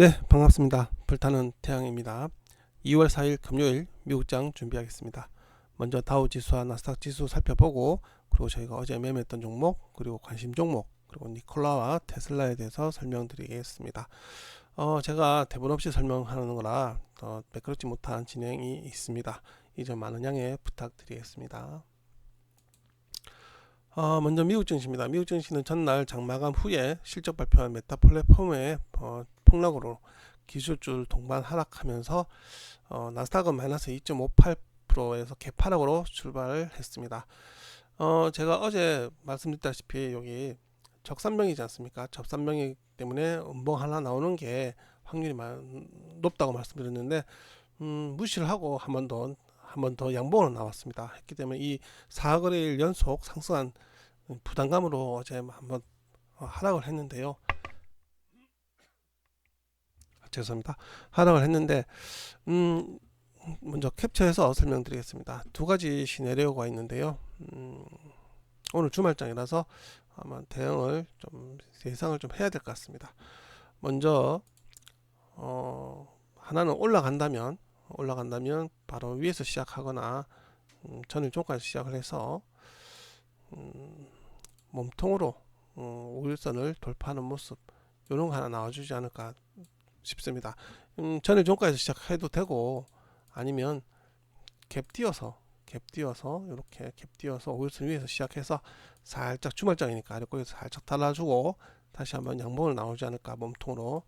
네, 반갑습니다. 불타는 태양입니다. 2월 4일 금요일 미국장 준비하겠습니다. 먼저 다우 지수와 나스닥 지수 살펴보고 그리고 저희가 어제 매매했던 종목 그리고 관심 종목 그리고 니콜라와 테슬라에 대해서 설명드리겠습니다. 어, 제가 대본 없이 설명하는 거라 어, 매끄럽지 못한 진행이 있습니다. 이 점 많은 양해 부탁드리겠습니다. 어, 먼저 미국 증시입니다. 미국 증시는 전날 장마감 후에 실적 발표한 메타 플랫폼의 어, 폭락으로 기술줄 동반 하락하면서 어, 나스닥은 마이너스 2.58%에서 개파락으로 출발을 했습니다. 어, 제가 어제 말씀드렸다시피 여기 적산명이지 않습니까? 적산명이기 때문에 음봉 하나 나오는 게 확률이 많, 높다고 말씀드렸는데 음, 무시를 하고 한 번 더 한 번 더 양봉으로 나왔습니다. 했기 때문에 이 4거래일 연속 상승한 부담감으로 어제 한번 하락을 했는데요. 죄송합니다. 하락을 했는데 음, 먼저 캡처해서 설명드리겠습니다. 두 가지 시나리오가 있는데요. 음, 오늘 주말장이라서 아마 대응을 좀 예상을 좀 해야 될 것 같습니다. 먼저 어, 하나는 올라간다면 올라간다면 바로 위에서 시작하거나 음, 전일 종가에서 시작을 해서 음, 몸통으로 음, 5일선을 돌파하는 모습 이런 거 하나 나와주지 않을까 싶습니다. 음, 전일 종가에서 시작해도 되고 아니면 갭 띄어서 갭 띄어서 이렇게 갭 띄어서 5일선 위에서 시작해서 살짝 주말장이니까 아래꼬리에서 살짝 달아주고 다시 한번 양봉을 나오지 않을까 몸통으로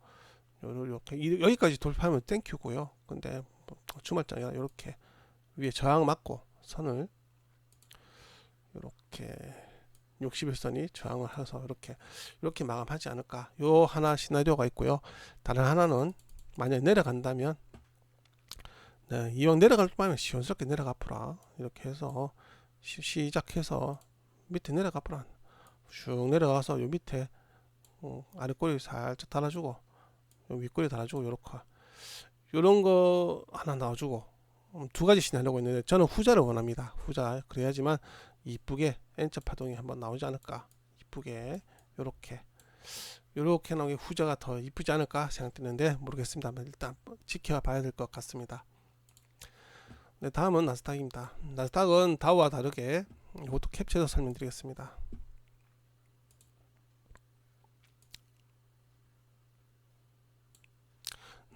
이렇게 여기까지 돌파하면 땡큐고요. 근데 뭐 주말장이라 이렇게 위에 저항 맞고 선을 이렇게 61선이 저항을 해서 이렇게 이렇게 마감하지 않을까. 요 하나 시나리오가 있고요. 다른 하나는 만약 내려간다면 네, 이왕 내려갈 바면 시원스럽게 내려가 보라. 이렇게 해서 시, 작해서 밑에 내려가 보라. 쭉 내려가서 요 밑에 어, 아래 꼬리 살짝 달아주고 요 윗꼬리 달아주고 요렇게 요런 거 하나 놔주고 음, 두 가지 시나리오가 있는데 저는 후자를 원합니다. 후자. 그래야지만 이쁘게 N자 파동이 한번 나오지 않을까. 이쁘게. 요렇게. 요렇게 나오게 후자가 더 이쁘지 않을까 생각되는데 모르겠습니다. 일단 지켜봐야 될 것 같습니다. 네, 다음은 나스닥입니다. 나스닥은 다우와 다르게 이것도 캡처해서 설명드리겠습니다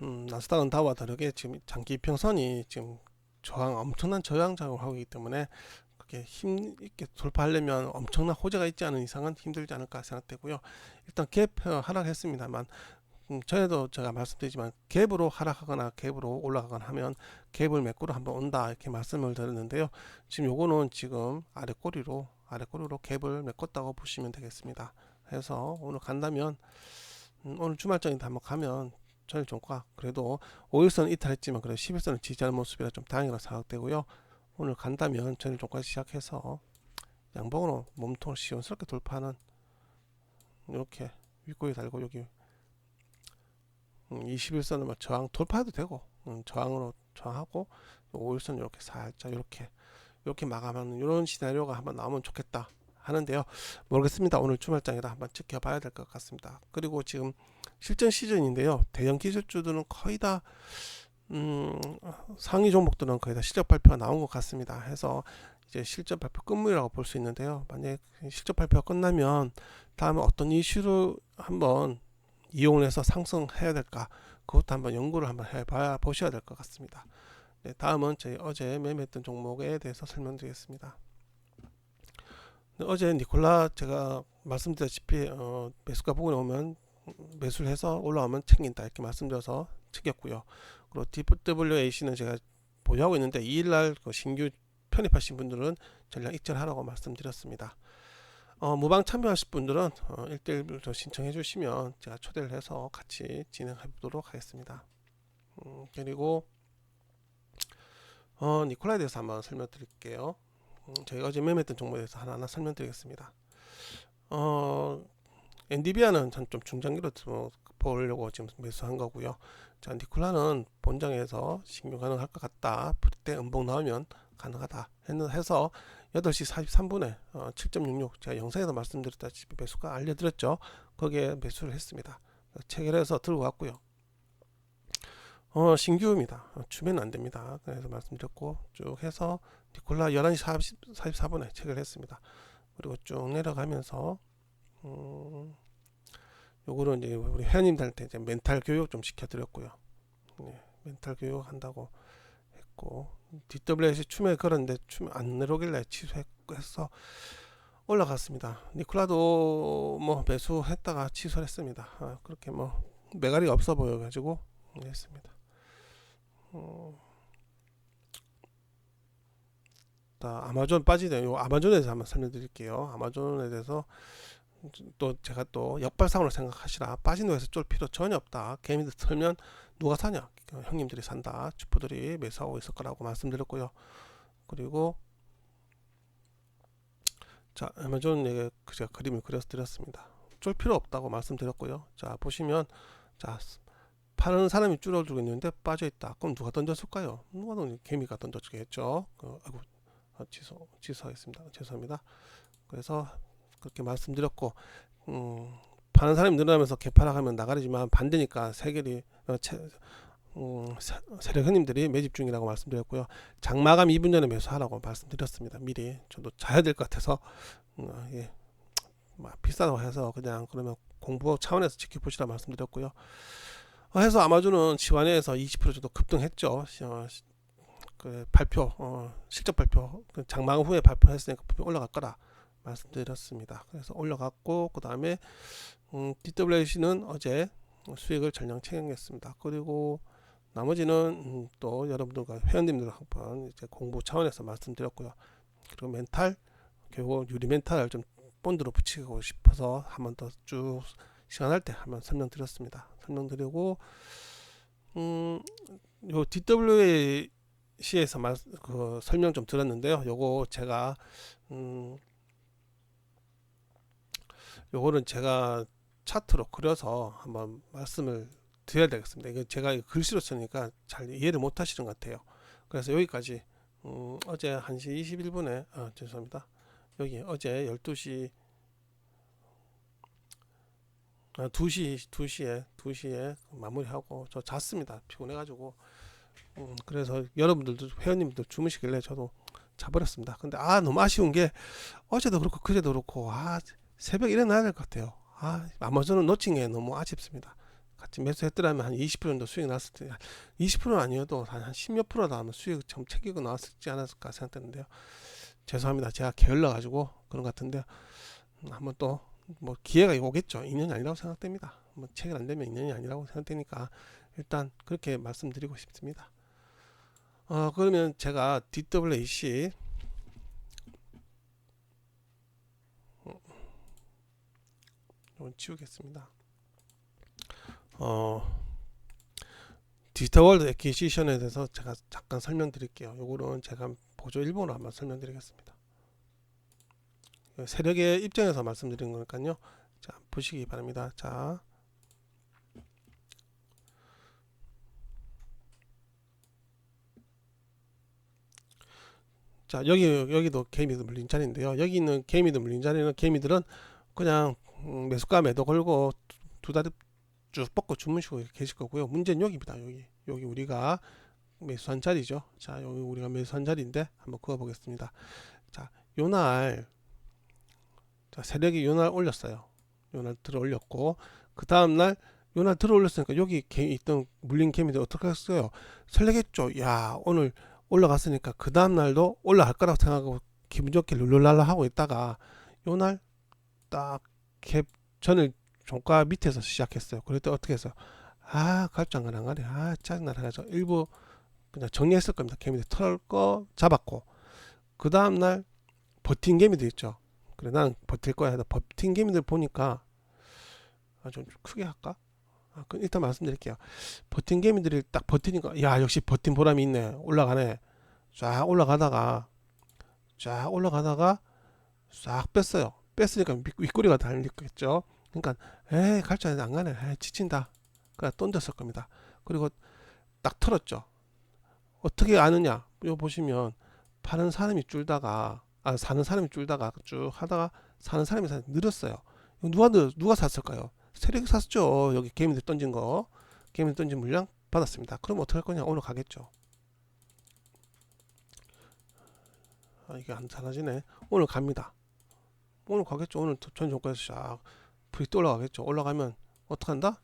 음, 나스닥은 다우와 다르게 지금 장기 이평선이 지금 저항 엄청난 저항 작업을 하고 있기 때문에 그렇게 힘 있게 돌파하려면 엄청난 호재가 있지 않은 이상은 힘들지 않을까 생각되고요. 일단 갭 하락했습니다만 음, 전에도 제가 말씀드리지만 갭으로 하락하거나 갭으로 올라가거나 하면 갭을 메꾸러 한번 온다 이렇게 말씀을 드렸는데요. 지금 요거는 지금 아래 꼬리로 아래 꼬리로 갭을 메꿨다고 보시면 되겠습니다. 그래서 오늘 간다면 음, 오늘 주말장에 한번 가면 전일 종가 그래도 5일선 이탈했지만 그래도 11선을 지지하는 모습이라 좀 다행이라 생각되고요. 오늘 간다면 전일 종가 시작해서 양봉으로 몸통을 시원스럽게 돌파하는 이렇게 윗꼬리 달고 여기 21선을 뭐 저항 돌파해도 되고 음, 저항으로 저항하고 5일선 이렇게 살짝 이렇게 이렇게 마감하는 이런 시나리오가 한번 나오면 좋겠다 하는데요 모르겠습니다 오늘 주말장이라 한번 지켜봐야 될 것 같습니다 그리고 지금 실전 시즌인데요 대형 기술주들은 거의 다 음, 상위 종목들은 거의 다 실적 발표가 나온 것 같습니다. 해서 이제 실적 발표 끝물이라고 볼 수 있는데요. 만약 실적 발표가 끝나면 다음에 어떤 이슈를 한번 이용을 해서 상승해야 될까 그것도 한번 연구를 한번 해봐야 보셔야 될 것 같습니다. 네, 다음은 저희 어제 매매했던 종목에 대해서 설명드리겠습니다. 네, 어제 니콜라 제가 말씀드렸다시피 어, 매수가 부근에 오면 매수를 해서 올라오면 챙긴다 이렇게 말씀드려서 챙겼고요. 그리고 DWAC는 제가 보유하고 있는데 2일날 그 신규 편입하신 분들은 전략 익절하라고 말씀드렸습니다. 어, 무방 참여하실 분들은 어, 1대1로 신청해 주시면 제가 초대를 해서 같이 진행해 보도록 하겠습니다. 음, 그리고 어, 니콜라에 대해서 한번 설명드릴게요. 음, 저희가 어제 매매했던 종목에 대해서 하나하나 설명드리겠습니다. 어, 엔디비아는 좀 중장기로 보려고 지금 매수한 거고요. 자, 니콜라는 본장에서 신규 가능할 것 같다. 그때 음봉 나오면 가능하다. 해서 8시 43분에 어, 7.66 제가 영상에서 말씀드렸다시피 매수가 알려드렸죠. 거기에 매수를 했습니다. 체결해서 들고 왔고요. 어, 신규입니다. 어, 추매는 안 됩니다. 그래서 말씀드렸고 쭉 해서 니콜라 11시 40, 44분에 체크를 했습니다. 그리고 쭉 내려가면서 음, 요거는 이제 우리 회원님들한테 이제 멘탈 교육 좀 시켜드렸고요. 네, 멘탈 교육 한다고 했고 DWS 추매 걸었는데 추매 안 내려오길래 취소해서 올라갔습니다. 니콜라도 뭐 매수했다가 취소했습니다. 아, 그렇게 뭐 매가리가 없어 보여가지고 했습니다. 어, 자, 아마존 빠지네. 요 아마존에 대해서 한번 설명드릴게요. 아마존에 대해서 또 제가 또 역발상으로 생각하시라 빠진 거에서 쫄 필요 전혀 없다. 개미들 털면 누가 사냐? 어, 형님들이 산다. 주부들이 매수하고 있을 거라고 말씀드렸고요. 그리고 자 아마존에 그 제가 그림을 그려서 드렸습니다. 쫄 필요 없다고 말씀드렸고요. 자 보시면 자 파는 사람이 줄어들고 있는데 빠져 있다. 그럼 누가 던졌을까요? 누가 던 개미가 던져주겠죠. 그, 아이고 아, 취소 취소하겠습니다. 죄송합니다. 그래서 그렇게 말씀드렸고 음, 파는 사람이 늘어나면서 개파락하면 나가리지만 반대니까 세계리 어, 채, 음, 세- 세력 형님들이 매집 중이라고 말씀드렸고요. 장마감 2분 전에 매수하라고 말씀드렸습니다. 미리 저도 자야 될 것 같아서 음, 아, 예. 뭐 비싸다고 해서 그냥 그러면 공부 차원에서 지켜보시라 말씀드렸고요. 어, 해서 아마존은 지완해에서 20% 정도 급등했죠. 그 발표 어, 실적 발표 그 장마감 후에 발표했으니까 분명 올라갈 거라 말씀드렸습니다. 그래서 올라갔고 그 다음에 음, DWC는 어제 수익을 전량 챙겼습니다. 그리고 나머지는 음, 또 여러분들과 회원님들 한번 이제 공부 차원에서 말씀드렸고요. 그리고 멘탈 교육 유리 멘탈 좀 본드로 붙이고 싶어서 한번 더 쭉 시간 할 때 한번 설명드렸습니다. 설명드리고 음, 요 DWC에서 말, 그 설명 좀 들었는데요. 요거 제가 음, 요거는 제가 차트로 그려서 한번 말씀을 드려야 되겠습니다. 이거 제가 글씨로 쓰니까 잘 이해를 못 하시는 것 같아요. 그래서 여기까지 음, 어제 1시 21분에 아, 죄송합니다. 여기 어제 12시 아, 2시 2시에 2시에 마무리하고 저 잤습니다. 피곤해 가지고 음, 그래서 여러분들도 회원님들 주무시길래 저도 자버렸습니다. 근데 아 너무 아쉬운 게 어제도 그렇고 그제도 그렇고 아 새벽 일어나야 될 것 같아요. 아 아마존은 놓친 게 너무 아쉽습니다. 같이 매수했더라면 한 20% 정도 수익 났을 때 20%는 아니어도 한, 한 10몇 프로 나오면 수익 좀 챙기고 나왔지 않았을까 생각되는데요. 죄송합니다. 제가 게을러 가지고 그런 것 같은데 음, 한번 또 뭐 기회가 오겠죠. 인연이 아니라고 생각됩니다. 뭐 체결 안 되면 인연이 아니라고 생각되니까 일단 그렇게 말씀드리고 싶습니다. 어 그러면 제가 DWAC 이건 지우겠습니다. 어 디지털 월드 애퀴시션에 대해서 제가 잠깐 설명드릴게요. 요거는 제가 보조 일본어로 한번 설명드리겠습니다. 세력의 입장에서 말씀드리는 거니까요. 자 보시기 바랍니다. 자 자 여기 여기도 개미들 물린 자리인데요. 여기 있는 개미들 물린 자리는 개미들은 그냥 음, 매수가 매도 걸고 두 다리 쭉 뻗고 주무시고 계실 거고요. 문제는 여기입니다. 여기 여기 우리가 매수한 자리죠. 자 여기 우리가 매수한 자리인데 한번 그어 보겠습니다. 자 요날 자 세력이 요날 올렸어요. 요날 들어 올렸고 그 다음 날 요날 들어 올렸으니까 여기 개 있던 물린 개미들 어떻게 했어요? 설레겠죠. 야 오늘 올라갔으니까 그 다음 날도 올라갈 거라고 생각하고 기분 좋게 룰루랄라 하고 있다가 요 날 딱캡 전을 종가 밑에서 시작했어요. 그럴 때 어떻게 했어요? 아 갑자기 안 가네. 아 짜증나라 해서 일부 그냥 정리했을 겁니다. 개미들 털거 잡았고 그 다음 날 버틴 개미들 있죠. 그래 난 버틸 거야 해서 버틴 개미들 보니까 아, 좀 크게 할까? 아, 그 일단 말씀드릴게요. 버틴 개미들이 딱 버티니까 야 역시 버틴 보람이 있네. 올라가네. 쫙 올라가다가 쫙 올라가다가 싹 뺐어요. 뺐으니까 윗- 윗꼬리가 달리겠죠. 그러니까 에이 갈줄 안 가네. 에이, 지친다. 그냥 던졌을 겁니다. 그리고 딱 털었죠. 어떻게 아느냐? 요 보시면 파는 사람이 줄다가 아 사는 사람이 줄다가 쭉 하다가 사는 사람이 사- 늘었어요. 이거 누가 늘 누가 샀을까요? 세력이 샀죠. 여기 개미들 던진 거. 개미들 던진 물량 받았습니다. 그럼 어떻게 할 거냐? 오늘 가겠죠. 아, 이게 안 사라지네. 오늘 갑니다. 오늘 가겠죠. 오늘 전 종가에서 쫙 불이 또 올라가겠죠. 올라가면 어떻게 한다?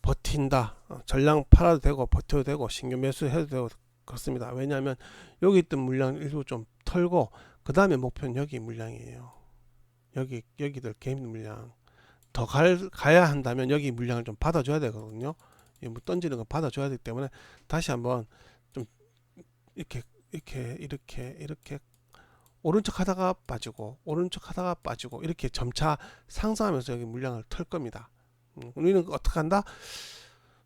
버틴다. 어, 전량 팔아도 되고 버텨도 되고 신규 매수해도 되고 그렇습니다. 왜냐하면 여기 있던 물량 일부 좀 털고 그 다음에 목표는 여기 물량이에요. 여기 여기들 개인 물량 더 갈, 가야 한다면 여기 물량을 좀 받아줘야 되거든요. 이뭐 던지는 거 받아줘야 되기 때문에 다시 한번 좀 이렇게 이렇게 이렇게 이렇게 오른쪽 하다가 빠지고 오른쪽 하다가 빠지고 이렇게 점차 상승하면서 여기 물량을 털 겁니다. 음, 우리는 어떻게 한다?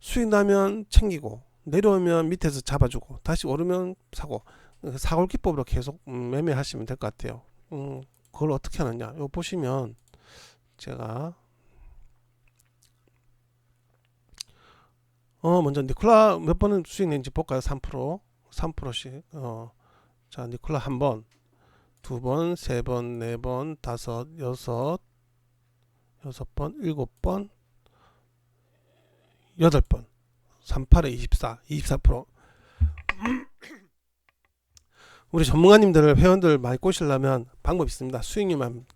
수익 나면 챙기고 내려오면 밑에서 잡아주고 다시 오르면 사고 그 사골 기법으로 계속 음, 매매하시면 될 것 같아요. 음, 그걸 어떻게 하느냐? 요 보시면 제가 어 먼저 니콜라 몇 번은 수익 낸지 볼까요? 3% 3%씩 어. 자 니콜라 한 번, 두 번, 세 번, 네 번, 다섯, 여섯, 여섯 번, 일곱 번, 여덟 번. 38에 24, 24%. 우리 전문가님들 회원들 많이 꼬시려면 방법 있습니다. 수익률만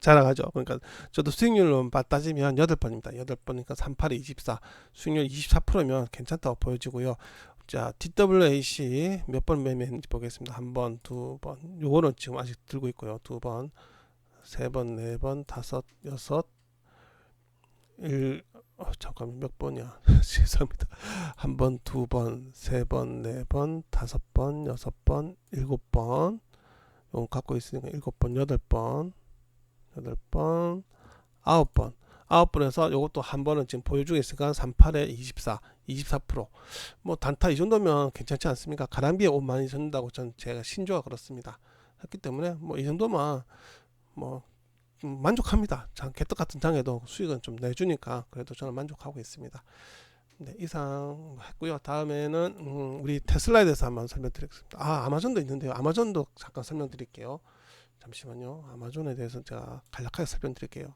자랑하죠. 그러니까 저도 수익률로 바- 따지면 8번입니다. 8번이니까 38에 24, 수익률 24%면 괜찮다고 보여지고요. 자, TWAC 몇 번 매매했는지 보겠습니다. 한 번, 두 번. 요거는 지금 아직 들고 있고요. 두 번, 세 번, 네 번, 다섯, 여섯, 일, 어, 잠깐만 몇 번이야? 죄송합니다. 한 번, 두 번, 세 번, 네 번, 다섯 번, 여섯 번, 일곱 번. 요거 갖고 있으니까 일곱 번, 여덟 번, 여덟 번, 아홉 번. 아홉 번에서 요것도 한 번은 지금 보여주고 있으니까 38에 24, 24%. 뭐 단타 이 정도면 괜찮지 않습니까? 가람비에 옷 많이 젖는다고 전 제가 신조가 그렇습니다. 했기 때문에 뭐 이 정도만 뭐 음, 만족합니다. 장 개떡 같은 장에도 수익은 좀 내주니까 그래도 저는 만족하고 있습니다. 네, 이상 했고요. 다음에는 음, 우리 테슬라에 대해서 한번 설명드리겠습니다. 아 아마존도 있는데요. 아마존도 잠깐 설명드릴게요. 잠시만요. 아마존에 대해서 제가 간략하게 설명드릴게요.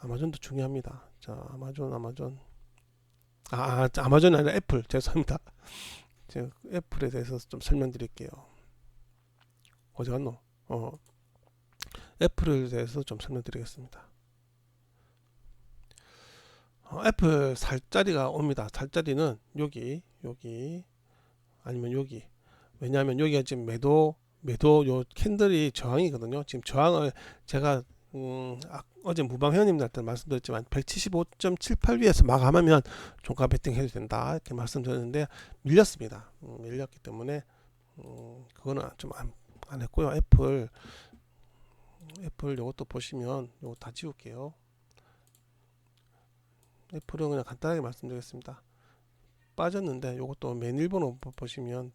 아마존도 중요합니다. 자 아마존 아마존 아, 아 아마존이 아니라 애플 죄송합니다. 제가 애플에 대해서 좀 설명드릴게요. 어디 갔노? 어 애플에 대해서 좀 설명드리겠습니다. 어, 애플 살 자리가 옵니다. 살 자리는 여기, 여기, 아니면 여기. 왜냐하면 여기가 지금 매도, 매도 요 캔들이 저항이거든요. 지금 저항을 제가 음, 아, 어제 무방 회원님들한테 말씀드렸지만 175.78 위에서 마감하면 종가 베팅 해도 된다 이렇게 말씀드렸는데 밀렸습니다. 음, 밀렸기 때문에 음, 그거는 좀안 안 했고요. 애플 애플 요것도 보시면 요거 다 지울게요. 애플은 그냥 간단하게 말씀드리겠습니다. 빠졌는데 요것도 맨 일본어 보- 보시면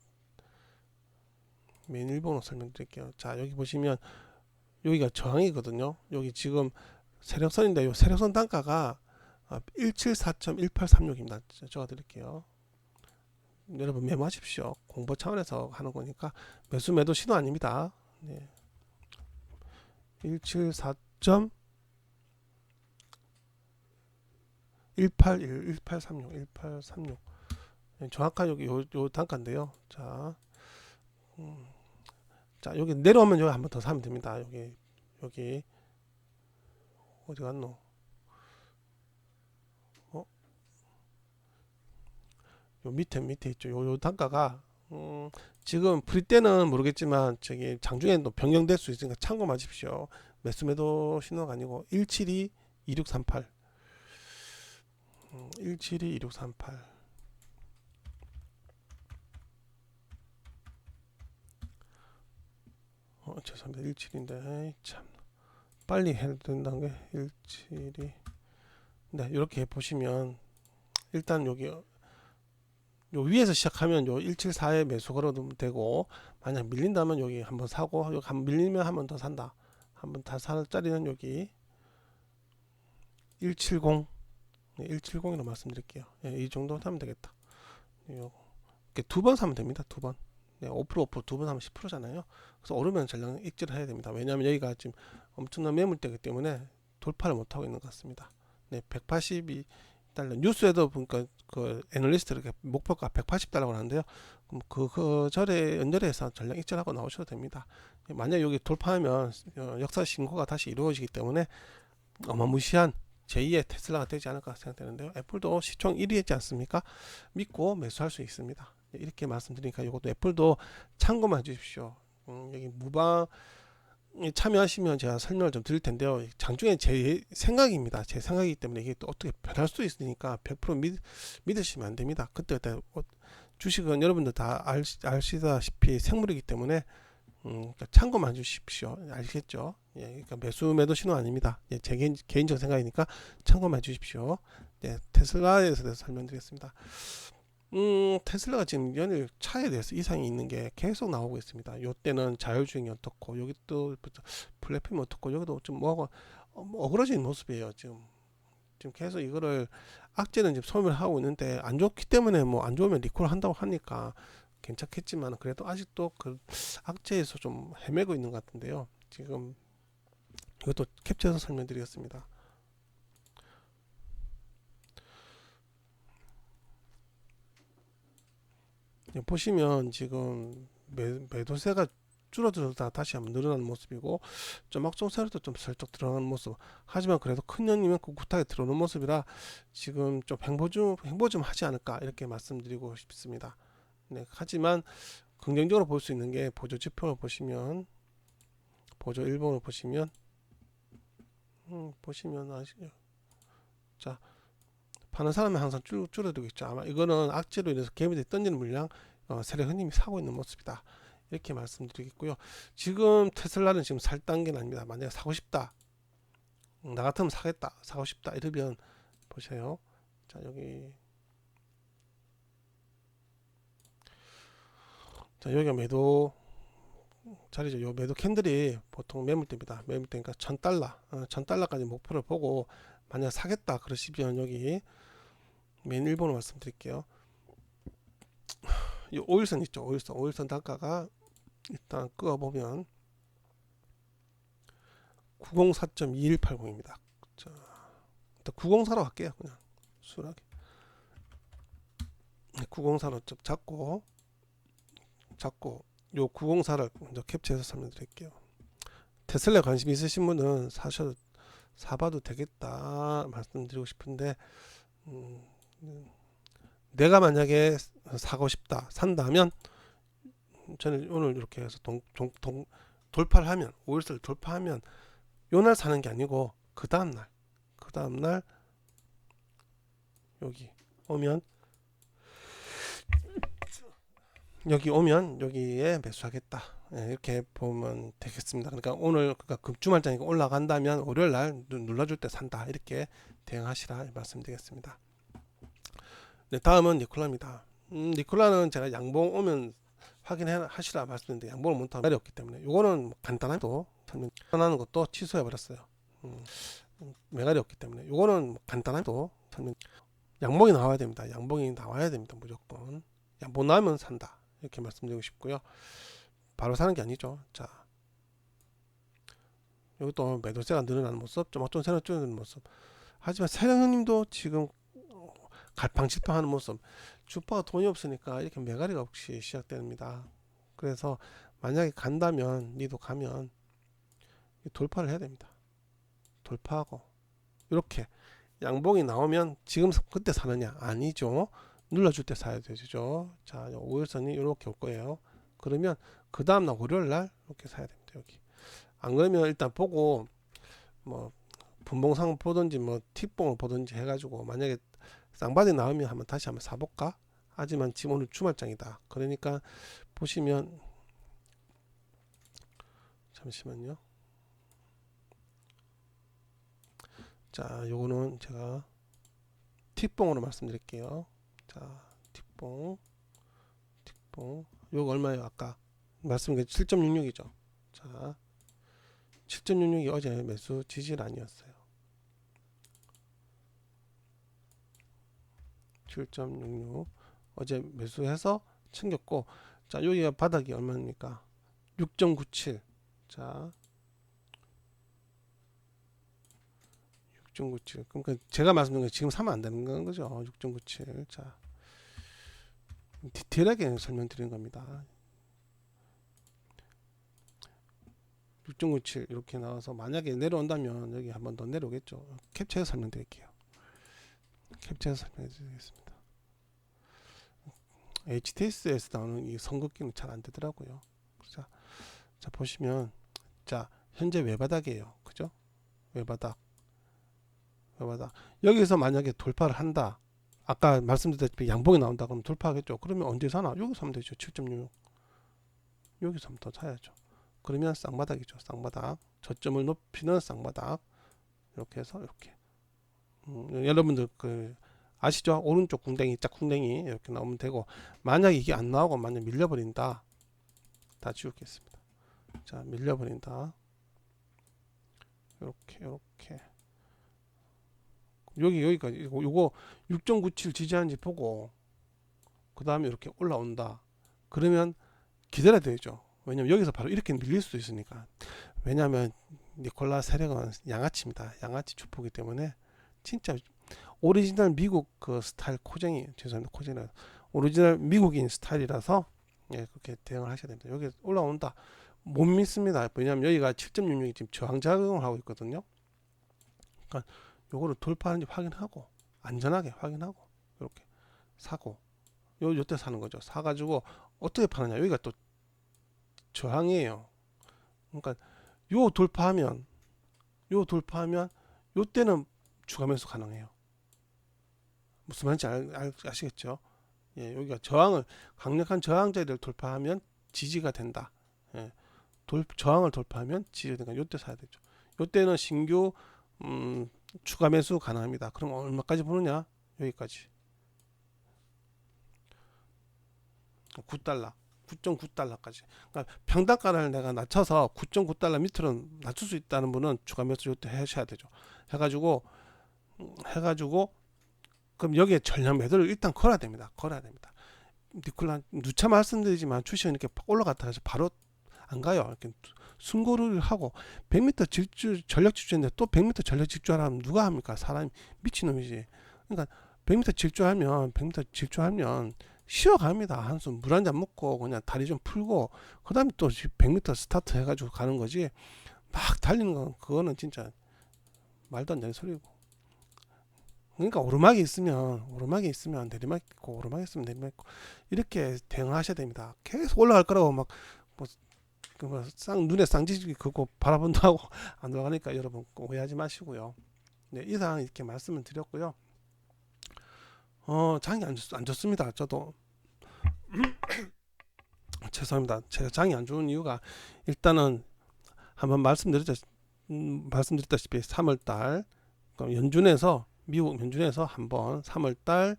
맨 일본어 설명드릴게요. 자 여기 보시면 여기가 저항이거든요. 여기 지금 세력선인데 요 세력선 단가가 174.1836입니다. 적어 드릴게요. 여러분 메모하십시오. 공부 차원에서 하는 거니까 매수 매도 신호 아닙니다. 네. 174. 181, 1836, 1836. 네, 정확한 여기 요, 요 단가인데요. 자, 음, 자 여기 내려오면 여기 한 번 더 사면 됩니다. 여기 여기 어디 갔노? 어? 요 밑에 밑에 있죠. 요, 요 단가가 음, 지금 프리 때는 모르겠지만 저기 장중에도 변경될 수 있으니까 참고 마십시오. 매수 매도 신호가 아니고 172 2638 음, 172 2638 어, 죄송합니다. 17인데 참 빨리 해야 된다는 게 172. 네, 이렇게 보시면 일단 여기 요 위에서 시작하면 요 174에 매수 걸어도 되고 만약 밀린다면 여기 한번 사고 여기 한 밀리면 한 번 더 산다. 한번 다살 자리는 여기 170 네, 170이라고 말씀드릴게요. 예, 이 정도 하면 되겠다. 이렇게 두 번 사면 됩니다. 두 번. 네, 5% 5%두 번 사면 10%잖아요. 그래서 오르면 전량 익지를 해야 됩니다. 왜냐하면 여기가 지금 엄청난 매물대이기 때문에 돌파를 못 하고 있는 것 같습니다. 네, 182 달러 뉴스에도 보니까 그 애널리스트 이렇게 목표가 180달러라고 하는데요. 그럼 그, 그 절에 연결해서 전량 익절하고 나오셔도 됩니다. 만약 여기 돌파하면 어, 역사 신고가 다시 이루어지기 때문에 어마무시한 제2의 테슬라가 되지 않을까 생각되는데요. 애플도 시총 1위 했지 않습니까? 믿고 매수할 수 있습니다. 이렇게 말씀드리니까 이것도 애플도 참고만 해주십시오. 음, 여기 무방 참여하시면 제가 설명을 좀 드릴 텐데요. 장중에 제 생각입니다. 제 생각이기 때문에 이게 또 어떻게 변할 수도 있으니까 100% 믿, 믿으시면 안 됩니다. 그때 그때 어, 주식은 여러분들 다 알, 아시다시피 생물이기 때문에 음, 그러니까 참고만 해주십시오. 아시겠죠? 예, 그러니까 매수 매도 신호 아닙니다. 예, 제 개인, 개인적 생각이니까 참고만 해주십시오. 예, 테슬라에 대해서 설명드리겠습니다. 음, 테슬라가 지금 연일 차에 대해서 이상이 있는 게 계속 나오고 있습니다. 요 때는 자율주행이 어떻고 여기 또 플랫폼이 어떻고 여기도 좀 뭐가 어, 뭐 어그러진 모습이에요. 지금 지금 계속 이거를 악재는 지금 소멸 하고 있는데 안 좋기 때문에 뭐 안 좋으면 리콜 한다고 하니까 괜찮겠지만 그래도 아직도 그 악재에서 좀 헤매고 있는 것 같은데요. 지금 이것도 캡처해서 설명드리겠습니다. 보시면 지금 매, 매도세가 줄어들다 다시 한번 늘어나는 모습이고 조막종세로도 좀 슬쩍 들어가는 모습 하지만 그래도 큰 형님은 꿋꿋하게 들어오는 모습이라 지금 좀 행보 좀 행보 좀 하지 않을까 이렇게 말씀드리고 싶습니다 네, 하지만 긍정적으로 볼 수 있는 게 보조 지표를 보시면 보조 일본을 보시면 음, 보시면 아시죠 자 파는 사람이 항상 줄, 줄어들고 있죠. 아마 이거는 악재로 인해서 개미들이 던지는 물량 어, 세력 흔님이 사고 있는 모습이다. 이렇게 말씀드리겠고요. 지금 테슬라는 지금 살 단계는 아닙니다. 만약에 사고 싶다. 음, 나 같으면 사겠다. 사고 싶다. 이러면 보세요. 자 여기 자 여기가 매도 자리죠. 요 매도 캔들이 보통 매물대입니다. 매물대니까 천 달러, 어, 천 달러까지 목표를 보고 만약 사겠다 그러시면 여기 메인 일본어 말씀드릴게요. 이 오일선 있죠. 오일선. 오일선 단가가 일단 끄어 보면 904.2180입니다. 자, 일단 904로 할게요. 그냥 수락에 904로 좀 잡고 잡고 요 904를 먼저 캡처해서 설명드릴게요. 테슬라 관심 있으신 분은 사셔도 사봐도 되겠다 말씀드리고 싶은데 음, 내가 만약에 사고 싶다 산다면 저는 오늘 이렇게 해서 동, 동, 동, 돌파를 하면 5일선을 돌파하면 요 날 사는 게 아니고 그 다음날 그 다음날 여기 오면 여기 오면 여기에 매수하겠다 예, 이렇게 보면 되겠습니다 그러니까 오늘 그러니까 급주말장이 올라간다면 월요일 날 눌러줄 때 산다 이렇게 대응하시라 말씀드리겠습니다 네, 다음은 니콜라입니다. 음, 니콜라는 제가 양봉 오면 확인하시라 말씀드렸는데 양봉을 못하고 내렸기 때문에 이거는 뭐 간단하도 설명 하는 것도 취소해 버렸어요. 음, 매갈이 없기 때문에 이거는 뭐 간단하도 설명 양봉이 나와야 됩니다. 양봉이 나와야 됩니다. 무조건 양봉 나오면 산다 이렇게 말씀드리고 싶고요. 바로 사는 게 아니죠. 자또 매도세가 늘어나는 모습, 좀 어떤 새로 줄어드는 모습. 하지만 세령님도 지금 갈팡질팡하는 모습 주파가 돈이 없으니까 이렇게 매가리가 없이 시작됩니다 그래서 만약에 간다면 니도 가면 돌파를 해야 됩니다 돌파하고 이렇게 양봉이 나오면 지금 그때 사느냐 아니죠 눌러줄 때 사야 되죠 자 5일선이 이렇게 올 거예요 그러면 그 다음날 월요일날 이렇게 사야 됩니다 여기 안 그러면 일단 보고 뭐 분봉상 보든지 뭐 틱봉을 보든지 해가지고 만약에 쌍바디 나오면 한번 다시 한번 사볼까? 하지만 지금 오늘 주말장이다. 그러니까 보시면 잠시만요. 자, 요거는 제가 틱봉으로 말씀드릴게요. 자, 틱봉, 틱봉. 요거 얼마예요? 아까 말씀드린 7.66이죠. 자, 7.66이 어제 매수 지질 아니었어요. 7.66 어제 매수해서 챙겼고 자 여기가 바닥이 얼마입니까 6.97자 6.97 그러니까 제가 말씀드린 거 지금 사면 안 되는 건 거죠 6.97자 디테일하게 설명드리는 겁니다. 6.97 이렇게 나와서 만약에 내려온다면 여기 한번 더 내려오겠죠. 캡처해서 설명드릴게요. 캡처해서 설명드리겠습니다. HTS에서 나오는 이 선긋기는 잘 안 되더라고요. 자, 자 보시면 자 현재 외바닥이에요. 그죠? 외바닥. 외바닥. 여기서 만약에 돌파를 한다 아까 말씀드렸다시피 양봉이 나온다 그러면 돌파하겠죠. 그러면 언제 사나? 여기서 하면 되죠. 7.66 여기서 한번 더 사야죠. 그러면 쌍바닥이죠. 쌍바닥. 저점을 높이는 쌍바닥. 이렇게 해서 이렇게. 음, 여러분들 그 아시죠? 오른쪽 궁뎅이 짝궁뎅이 이렇게 나오면 되고 만약 이게 안 나오고 만약 밀려버린다. 다 지우겠습니다. 자 밀려버린다. 이렇게 이렇게 여기 여기까지. 이거 요거 6.97 지지하는지 보고 그 다음에 이렇게 올라온다. 그러면 기다려야 되죠. 왜냐면 여기서 바로 이렇게 밀릴 수도 있으니까. 왜냐면 니콜라 세력은 양아치입니다. 양아치 주포기 때문에 진짜 오리지널 미국 그 스타일 코쟁이 죄송합니다 코쟁이 오리지널 미국인 스타일이라서 예 그렇게 대응을 하셔야 됩니다. 여기 올라온다. 못 믿습니다. 왜냐면 여기가 7.66이 지금 저항 작용을 하고 있거든요. 그러니까 요거를 돌파하는지 확인하고 안전하게 확인하고 이렇게 사고. 요 요때 사는 거죠. 사 가지고 어떻게 파느냐. 여기가 또 저항이에요. 그러니까 요 돌파하면 요 돌파하면 요 때는 추가 매수 가능해요. 무슨 말인지 알, 알, 아시겠죠? 예, 여기가 저항을 강력한 저항 자리를 돌파하면 지지가 된다. 예, 돌, 저항을 돌파하면 지지가 된다 요때 사야 되죠. 요때는 신규 음, 추가 매수 가능합니다. 그럼 얼마까지 보느냐? 여기까지. 9달러. 9.9달러까지. 그러니까 평단가를 내가 낮춰서 9.9달러 밑으로 낮출 수 있다는 분은 추가 매수 요때 하셔야 되죠. 해가지고 음, 해가지고 그럼 여기에 전량 매도를 일단 걸어야 됩니다. 걸어야 됩니다. 니콜라 누차 말씀드리지만 주식은 이렇게 올라갔다 해서 바로 안 가요. 이렇게 순고를 하고 100m 질주 전력 질주했는데 또 100m 전력 질주하면 누가 합니까? 사람이 미친놈이지. 그러니까 100m 질주하면 100m 질주하면 쉬어갑니다. 한숨 물 한 잔 먹고 그냥 다리 좀 풀고 그다음에 또 100m 스타트 해가지고 가는 거지. 막 달리는 건 그거는 진짜 말도 안 되는 소리고. 그러니까 오르막이 있으면 오르막이 있으면 내리막 있고 오르막이 있으면 내리막 있고 이렇게 대응하셔야 됩니다. 계속 올라갈 거라고 막뭐 그쌍 눈에 쌍지기 그거 바라본다 하고 안 들어가니까 여러분 오해하지 마시고요. 네, 이상 이렇게 말씀을 드렸고요. 어, 장이 안, 좋, 안 좋습니다. 저도 죄송합니다. 제가 장이 안 좋은 이유가 일단은 한번 말씀드렸다 음, 말씀드렸다시피 3월달 연준에서 미국 연준에서 한번 3월달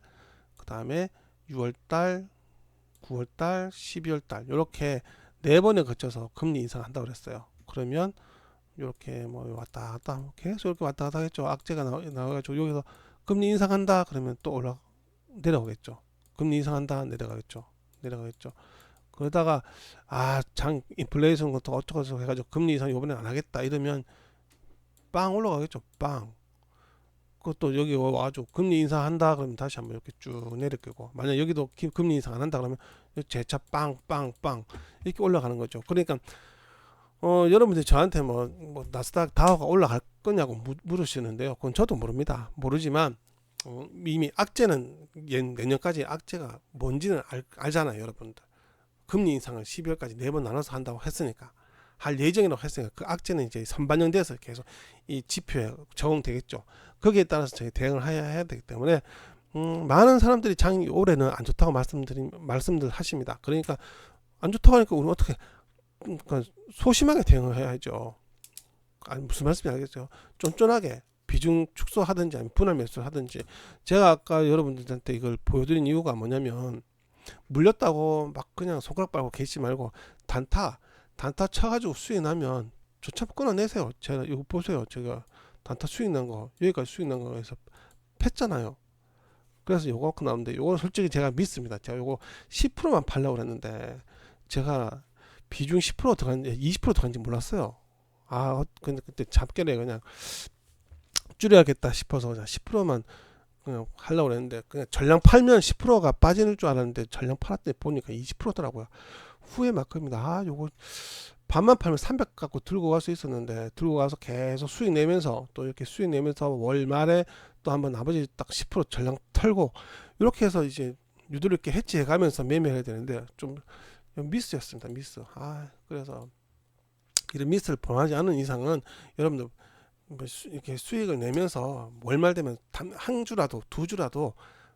그 다음에 6월달 9월달 12월달 이렇게 네 번에 거쳐서 금리 인상한다고 그랬어요. 그러면 이렇게 뭐 왔다 갔다 계속 이렇게 왔다 갔다 하겠죠. 악재가 나와, 나와가지고 여기서 금리 인상한다 그러면 또 올라 내려오겠죠. 금리 인상한다 내려가겠죠. 내려가겠죠. 그러다가 아 장 인플레이션 것도 어쩌고 저쩌고 해가지고 금리 인상 이번에 안 하겠다 이러면 빵 올라가겠죠. 빵. 그것도 여기 와가지고 금리 인상한다 그러면 다시 한번 이렇게 쭉 내려끼고 만약 여기도 금리 인상 안 한다 그러면 재차 빵빵빵 이렇게 올라가는 거죠. 그러니까 어 여러분들이 저한테 뭐, 뭐 나스닥 다우가 올라갈 거냐고 무, 물으시는데요. 그건 저도 모릅니다. 모르지만 어, 이미 악재는 내년까지 악재가 뭔지는 알, 알잖아요, 여러분들. 금리 인상을 12월까지 네 번 나눠서 한다고 했으니까 할 예정이라고 했으니까 그 악재는 이제 선반영돼서 계속 이 지표에 적용되겠죠. 거기에 따라서 저희 대응을 해야, 해야 되기 때문에 음, 많은 사람들이 장이 올해는 안 좋다고 말씀드린 말씀들 하십니다. 그러니까 안 좋다고 하니까 우리 어떻게 그러니까 소심하게 대응을 해야죠. 아니 무슨 말씀인지 알겠죠? 쫀쫀하게 비중 축소하든지 아니면 분할 매수를 하든지 제가 아까 여러분들한테 이걸 보여드린 이유가 뭐냐면 물렸다고 막 그냥 손가락 빨고 계시지 말고 단타 단타 쳐가지고 수익 나면 조차 끊어내세요. 제가 이거 보세요. 제가 단타 수익 난 거 여기까지 수익 난 거 에서 팼잖아요. 그래서 요거 나오는데 요거 솔직히 제가 믿습니다. 제가 요거 10%만 팔려고 그랬는데 제가 비중 10% 들어간 20% 들어간지 몰랐어요. 아 근데 그때 잡결에 그냥 줄여야겠다 싶어서 그냥 10%만 그냥 하려고 그랬는데 그냥 전량 팔면 10%가 빠지는 줄 알았는데 전량 팔았더니 보니까 20%더라고요. 후에 막 겁니다. 아, 요거 반만 팔면 300 갖고 들고 갈 수 있었는데 들고 가서 계속 수익 내면서 또 이렇게 수익 내면서 월 말에 또 한번 나머지 딱 10% 전량 털고 이렇게 해서 이제 유도리 있게 해지해 가면서 매매해야 되는데 좀 미스였습니다. 미스. 아, 그래서 이런 미스를 범하지 않은 이상은 여러분들 뭐 수- 이렇게 수익을 내면서 월말 되면 단 한 주라도 두 주라도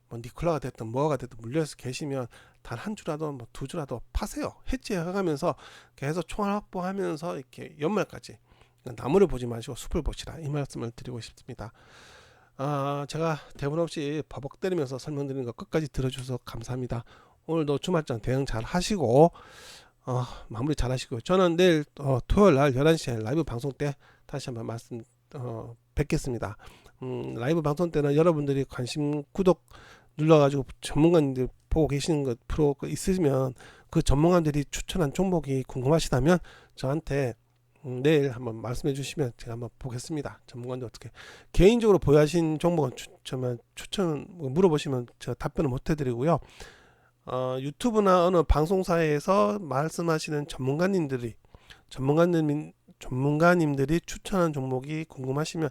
뭐 니콜라가 됐든 뭐가 됐든 물려서 계시면 단 한 주라도 뭐 두 주라도 파세요. 해지해가면서 계속 총알 확보하면서 이렇게 연말까지 나무를 보지 마시고 숲을 보시라 이 말씀을 드리고 싶습니다. 아 제가 대본 없이 버벅 때리면서 설명드리는 거 끝까지 들어주셔서 감사합니다. 오늘도 주말장 대응 잘 하시고 어, 마무리 잘 하시고요. 저는 내일 어, 토요일 날 11시에 라이브 방송 때 다시 한번 말씀 어, 뵙겠습니다. 음, 라이브 방송 때는 여러분들이 관심 구독 눌러가지고 전문가님들 보고 계시는 것 프로 있으면 그 전문가들이 추천한 종목이 궁금하시다면 저한테 음, 내일 한번 말씀해 주시면 제가 한번 보겠습니다. 전문가들 어떻게 개인적으로 보유하신 종목은 추천 추천 뭐 물어보시면 제가 답변을 못 해드리고요. 어, 유튜브나 어느 방송사에서 말씀하시는 전문가님들이 전문가님 전문가님들이 추천한 종목이 궁금하시면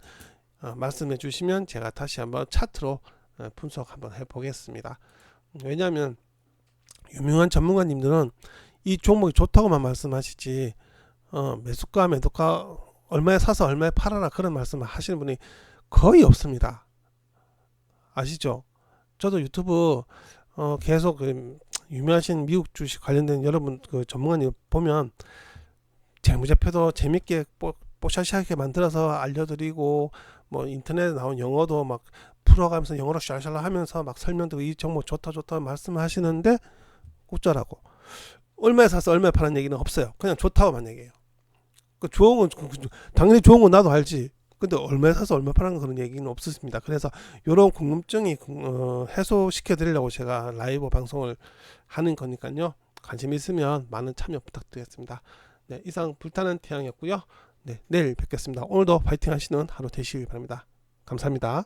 어, 말씀해 주시면 제가 다시 한번 차트로 어, 분석 한번 해보겠습니다. 왜냐하면 유명한 전문가님들은 이 종목이 좋다고만 말씀하시지 어, 매수가 매도가 얼마에 사서 얼마에 팔아라 그런 말씀을 하시는 분이 거의 없습니다. 아시죠? 저도 유튜브 어, 계속 그 유명하신 미국 주식 관련된 여러분 그 전문가님 보면 재무제표도 재밌게 뽀, 뽀샤시하게 만들어서 알려드리고 뭐 인터넷에 나온 영어도 막 풀어가면서 영어로 샬샬라 하면서 막 설명드리고 이 종목 좋다 좋다 말씀하시는데 ቁ짜라고 얼마에 사서 얼마에 파는 얘기는 없어요. 그냥 좋다고만 얘기해요. 그 좋은 건 그- 그- 당연히 좋은 건 나도 알지. 근데 얼마에 사서 얼마 파는 그런 얘기는 없었습니다. 그래서 이런 궁금증이 어, 해소시켜 드리려고 제가 라이브 방송을 하는 거니까요. 관심 있으면 많은 참여 부탁드리겠습니다. 네, 이상 불타는 태양이었고요. 네, 내일 뵙겠습니다. 오늘도 파이팅 하시는 하루 되시길 바랍니다. 감사합니다.